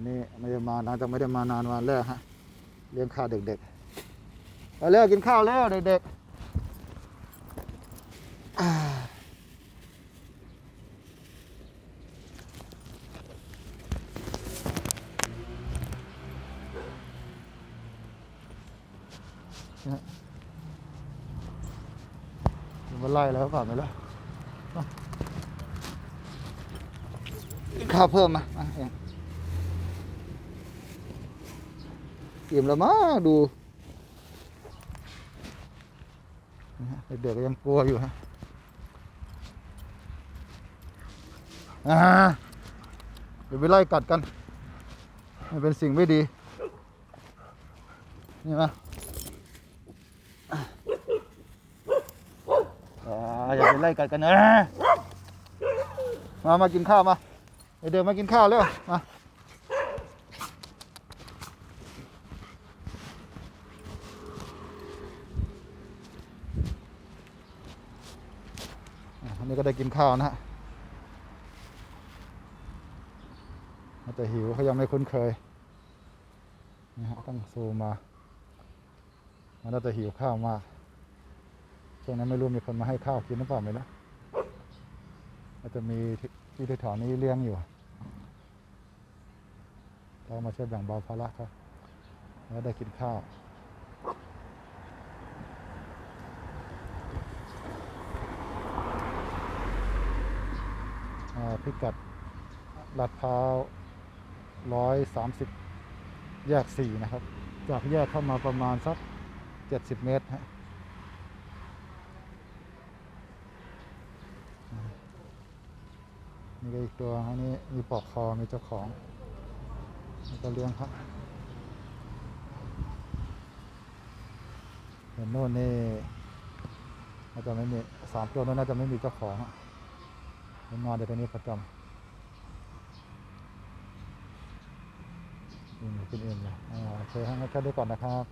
วันนี้ไม่ได้มาหลังจากไม่ได้มานานวันแรกฮะเลี้ยงข้าวเด็กๆไปเร็วกินข้าวแล้วเด็กๆอ่าเนี่ยมันไล่แล้วเปล่าไม่รู้เอากินข้าวเพิ่มมามา เองอิ่มแล้วมั้งดูเด็กๆก็ยังกลัวอยู่ฮะเดี๋ยวไปไล่กัดกัน มันเป็นสิ่งไม่ดี นี่มาอ่าอย่าไปไล่กัดกันนะมา มากินข้าวมาเดี๋ยวมากินข้าวเร็วมา นนี้ก็ได้กินข้าวนะฮะแต่หิวเขายังไม่คุ้นเคยนี่ฮะต้องซูมมามันน่าจะหิวข้าวมากช่วงนั้นไม่รู้มีคนมาให้ข้าวกินหรือเปล่าไม่รู้อาจจะมีที่ที่แถวนี้เลี้ยงอยู่เรามาช่วยแบ่งเบาภาระเขาแล้วได้กินข้าว พิกัดลาดพร้าวร้อยสามสิบแยกสี่นะครับ จากแยกเข้ามาประมาณสักเจ็ดสิบเมตรฮะนี่ก็อีกตัวอันนี้มีปลอกคอมีเจ้าของแล้วก็เลี้ยงครับเห็นโน่นนี่น่าจะไม่มีสามตัวโน้นน่าจะไม่มีเจ้าของอะ นอนอยู่ตรงนี้ประจำอืมกินเองเลยอ่าโอเคให้แค่นี้ก่อนนะครับ